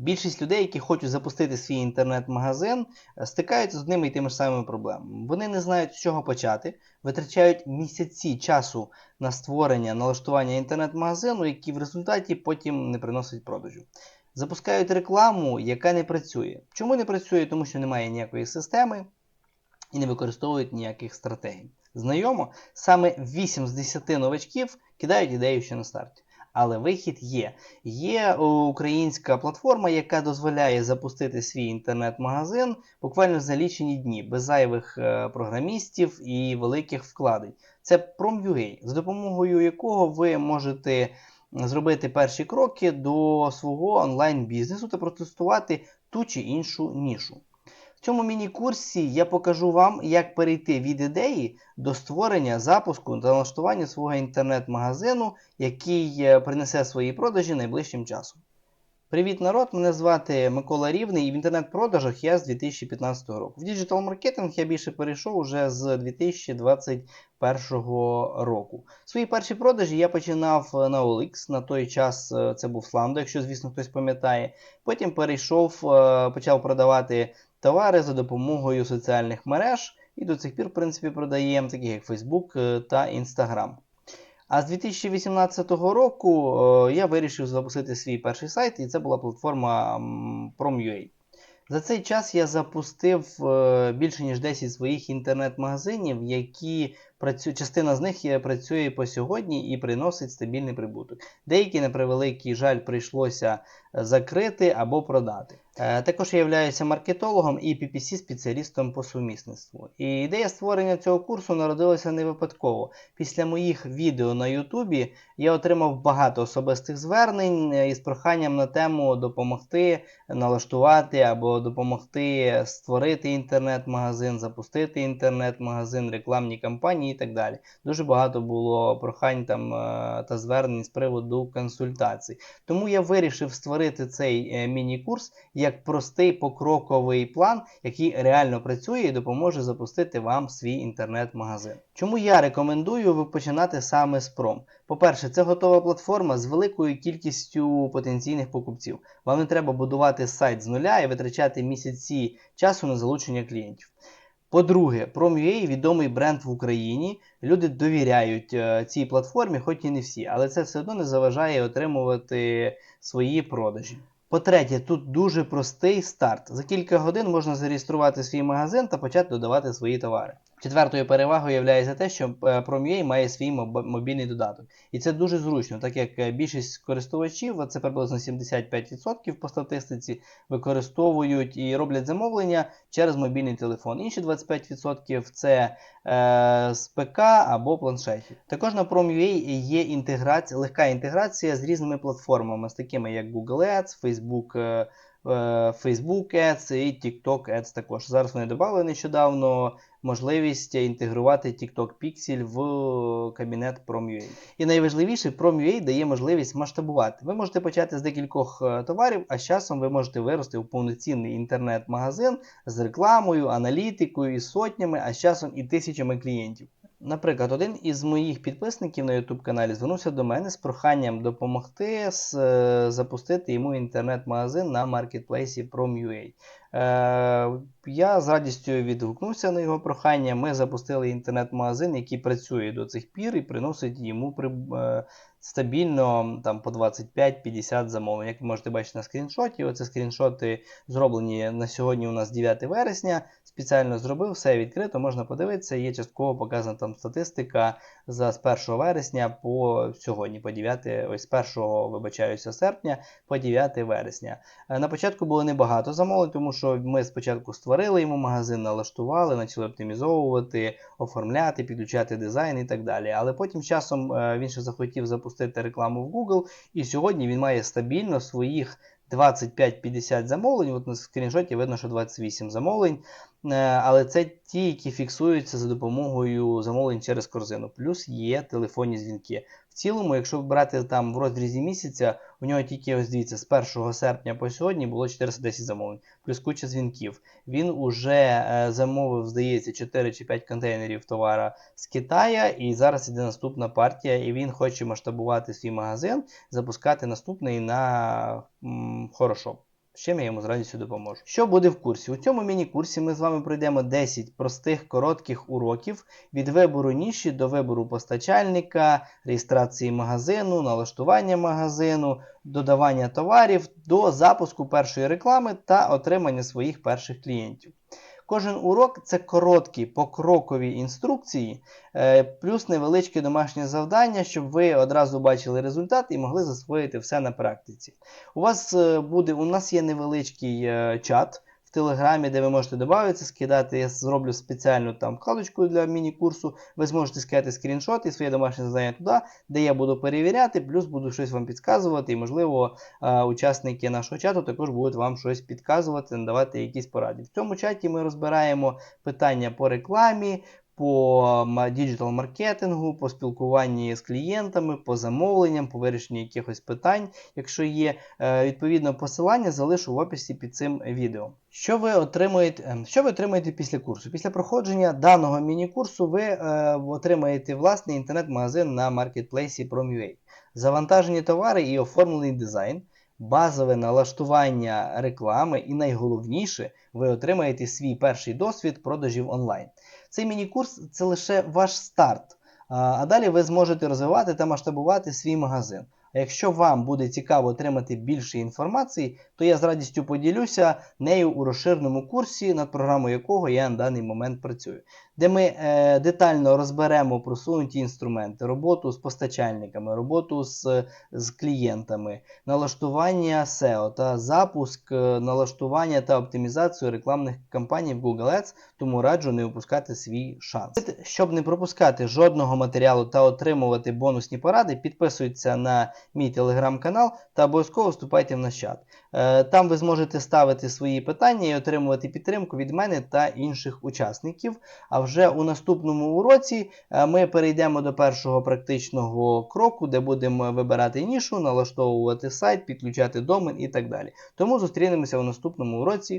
Більшість людей, які хочуть запустити свій інтернет-магазин, е, стикаються з одними і тими ж самими проблемами. Вони не знають, з чого почати, витрачають місяці часу на створення, налаштування інтернет-магазину, які в результаті потім не приносять продажу. Запускають рекламу, яка не працює. Чому не працює? Тому що немає ніякої системи і не використовують ніяких стратегій. Знайомо, саме 8 з 10 новачків кидають ідею ще на старті. Але вихід є. Є українська платформа, яка дозволяє запустити свій інтернет-магазин буквально за лічені дні, без зайвих е, програмістів і великих вкладень. Це Prom.ua, з допомогою якого ви можете зробити перші кроки до свого онлайн-бізнесу та протестувати ту чи іншу нішу. В цьому міні-курсі я покажу вам, як перейти від ідеї до створення, запуску та налаштування свого інтернет-магазину, який е, принесе свої продажі найближчим часом. Привіт, народ! Мене звати Микола Рівний і в інтернет-продажах я з 2015 року. В діджитал маркетинг я більше перейшов уже з 2021 року. Свої перші продажі я починав на OLX, на той час е, це був Сландо, якщо, звісно, хтось пам'ятає. Потім перейшов, е, почав продавати товари за допомогою соціальних мереж і до цих пір, в принципі, продаємо, таких як Facebook е, та Instagram. А з 2018 року я вирішив запустити свій перший сайт, і це була платформа Prom.ua. За цей час я запустив е, більше ніж 10 своїх інтернет-магазинів, які працю... частина з них працює по сьогодні і приносить стабільний прибуток. Деякі, на превеликий жаль, прийшлося закрити або продати. Е, також я являюся маркетологом і PPC-спеціалістом по сумісництву. І ідея створення цього курсу народилася не випадково. Після моїх відео на Ютубі я отримав багато особистих звернень е, із проханням на тему допомогти налаштувати або допомогти створити інтернет-магазин, запустити інтернет-магазин, рекламні кампанії і так далі. Дуже багато було прохань там е, та звернень з приводу консультацій. Тому я вирішив створити цей міні-курс як простий покроковий план, який реально працює і допоможе запустити вам свій інтернет-магазин. Чому я рекомендую починати саме з Пром? По-перше, це готова платформа з великою кількістю потенційних покупців. Вам не треба будувати сайт з нуля і витрачати місяці часу на залучення клієнтів. По-друге, Prom.ua відомий бренд в Україні. Люди довіряють е, цій платформі, хоч і не всі, але це все одно не заважає отримувати свої продажі. По-третє, тут дуже простий старт. За кілька годин можна зареєструвати свій магазин та почати додавати свої товари. Четвертою перевагою є те, що е, Prom.ua має свій мобільний додаток. І це дуже зручно, так як е, більшість користувачів, це приблизно 75% по статистиці, використовують і роблять замовлення через мобільний телефон. Інші 25% це е, з ПК або планшетів. Також на Prom.ua є інтеграція, легка інтеграція з різними платформами, з такими як Google Ads, Facebook. Е, Facebook Ads і TikTok Ads також. Зараз вони додали нещодавно можливість інтегрувати TikTok Pixel в кабінет Prom.ua. І найважливіше, Prom.ua дає можливість масштабувати. Ви можете почати з декількох е, товарів, а з часом ви можете вирости в повноцінний інтернет-магазин з рекламою, аналітикою, і сотнями, а з часом і тисячами клієнтів. Наприклад, один із моїх підписників на YouTube каналі звернувся до мене з проханням допомогти з, е, запустити йому інтернет-магазин на маркетплейсі Prom.ua. Е, Я з радістю відгукнувся на його прохання. Ми запустили інтернет-магазин, який працює до цих пір і приносить йому при, е, стабільно там, по 25-50 замовлень. Як ви можете бачити на скріншоті, оце скріншоти зроблені на сьогодні у нас 9 вересня. Спеціально зробив, все відкрито, можна подивитися, є частково показана там статистика за з 1 вересня по сьогодні, по 9, ось з 1 вибачаюся, серпня по 9 вересня. Е, на початку було небагато замовлень, тому що ми спочатку створили йому магазин, налаштували, почали оптимізовувати, оформляти, підключати дизайн і так далі. Але потім часом е, він ще захотів запустити рекламу в Google, і сьогодні він має стабільно своїх 25-50 замовлень. От на скріншоті видно, що 28 замовлень. Е, але це ті, які фіксуються за допомогою замовлень через корзину. Плюс є телефонні дзвінки. Цілому, якщо брати там в розрізі місяця, у нього тільки ось дивіться, з 1 серпня по сьогодні було 410 замовлень, плюс куча дзвінків. Він уже е, замовив, здається, 4 чи 5 контейнерів товара з Китая, і зараз іде наступна партія, і він хоче масштабувати свій магазин, запускати наступний на м, Хорошоп. З чим я йому з радістю допоможу. Що буде в курсі? У цьому міні-курсі ми з вами пройдемо 10 простих коротких уроків від вибору ніші до вибору постачальника, реєстрації магазину, налаштування магазину, додавання товарів до запуску першої реклами та отримання своїх перших клієнтів. Кожен урок це короткі покрокові інструкції, е, плюс невеличке домашнє завдання, щоб ви одразу бачили результат і могли засвоїти все на практиці. У вас е, буде, у нас є невеличкий е, чат в Телеграмі, де ви можете додатися, скидати. Я зроблю спеціальну там вкладочку для міні-курсу. Ви зможете скидати скріншот і своє домашнє завдання туди, де я буду перевіряти, плюс буду щось вам підказувати, і, можливо, е, учасники нашого чату також будуть вам щось підказувати, надавати якісь поради. В цьому чаті ми розбираємо питання по рекламі. По діджитал маркетингу, по спілкуванні з клієнтами, по замовленням, по вирішенню якихось питань. Якщо є е, відповідно посилання, залишу в описі під цим відео. Що ви отримуєте, е, що ви отримаєте після курсу? Після проходження даного міні-курсу ви е, отримаєте власний інтернет-магазин на маркетплейсі Prom.ua. Завантажені товари і оформлений дизайн, базове налаштування реклами, і найголовніше, ви отримаєте свій перший досвід продажів онлайн. Цей міні-курс це лише ваш старт. А далі ви зможете розвивати та масштабувати свій магазин. А якщо вам буде цікаво отримати більше інформації, то я з радістю поділюся нею у розширеному курсі, над програмою якого я на даний момент працюю, де ми е, детально розберемо просунуті інструменти, роботу з постачальниками, роботу з, з клієнтами, налаштування SEO та запуск, е, налаштування та оптимізацію рекламних кампаній в Google Ads, тому раджу не упускати свій шанс. Щоб не пропускати жодного матеріалу та отримувати бонусні поради, підписуйтесь на мій телеграм-канал та обов'язково вступайте в наш чат. Е, Там ви зможете ставити свої питання і отримувати підтримку від мене та інших учасників. А вже у наступному уроці е, ми перейдемо до першого практичного кроку, де будемо вибирати нішу, налаштовувати сайт, підключати домен і так далі. Тому зустрінемося у наступному уроці.